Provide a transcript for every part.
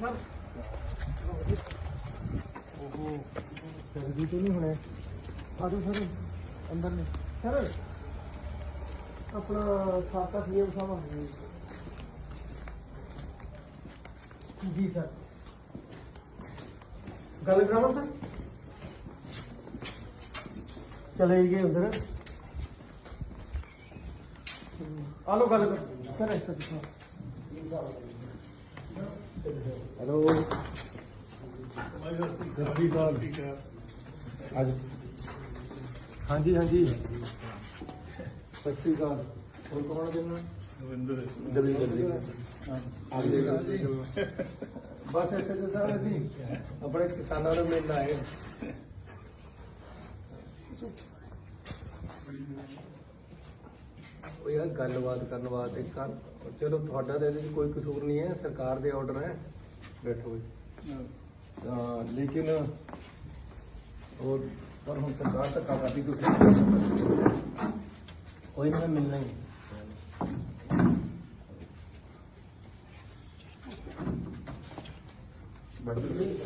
Sir ਉਹ ਜਲਦੀ ਤੋਂ ਨਹੀਂ ਹੋਣੇ ਆਜੋ ਸਰ ਅੰਦਰ ਨੇ ਸਰ ਆਪਣਾ ਸਾਕਾ ਸੀਐਮ ਸਾਹਿਬ ਆ ਗਏ ਜੀ ਸਰ ਗੱਲ ਕਰਾਵਾਂ ਸਰ ਚਲੇ ਗਏ ਅੰਦਰ ਆ ਲੋ ਗੱਲ ਕਰ ਸਰ ਐਸਾ ਦਿਖਾ ਹੈਲੋ। ਅੱਜ। ਹਾਂਜੀ ਹਾਂਜੀ। ਸਤਿ ਸ਼੍ਰੀ ਅਕਾਲ। ਹੋਰ ਕੌਣ ਹੈ। ਆ ਜੀ ਬਸ ਸਾਰੇ ਅਸੀਂ ਆਪਣੇ ਕਿਸਾਨਾਂ ਨੂੰ ਮਿਲਣ ਆਏ। ਉਹ ਯਾਰ ਗੱਲਬਾਤ ਕਰਨ ਵਾਸਤੇ ਕਰ ਚਲੋ ਤੁਹਾਡਾ ਤਾਂ ਇਹਦੇ 'ਚ ਕੋਈ ਕਸੂਰ ਨਹੀਂ ਹੈ, ਸਰਕਾਰ ਦੇ ਆਰਡਰ ਹੈ, ਬੈਠੋ ਜੀ। ਤਾਂ ਲੇਕਿਨ ਉਹ, ਪਰ ਹੁਣ ਸਰਕਾਰ ਤਾਂ ਕਾਫੀ ਤੁਸੀਂ ਕੋਈ ਨਾ ਮਿਲਣਾ ਹੀ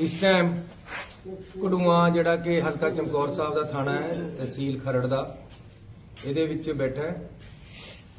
ਇਸ ਟਾਈਮ ਕੁੜੂਆ ਜਿਹੜਾ ਕਿ ਹਲਕਾ ਚਮਕੌਰ ਸਾਹਿਬ ਦਾ ਥਾਣਾ ਹੈ, ਤਹਿਸੀਲ ਖਰੜ ਦਾ, ਇਹਦੇ ਵਿੱਚ ਬੈਠਾ ਹੈ।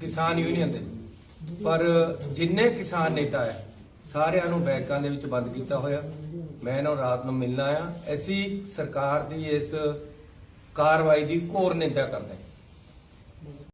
ਕਿਸਾਨ ਯੂਨੀਅਨ ਦੇ। ਪਰ ਜਿੰਨੇ ਕਿਸਾਨ ਨੇਤਾ ਹੈ, ਸਾਰਿਆਂ ਨੂੰ ਬੈਂਕਾਂ ਦੇ ਵਿੱਚ ਬੰਦ ਕੀਤਾ ਹੋਇਆ। ਮੈਂ ਇਹਨਾਂ ਨੂੰ ਰਾਤ ਨੂੰ ਮਿਲਣਾ ਆ ਅਸੀਂ ਸਰਕਾਰ ਦੀ ਇਸ ਕਾਰਵਾਈ ਦੀ ਘੋਰ ਨਿੰਦਾ ਕਰਦੇ ਹਾਂ।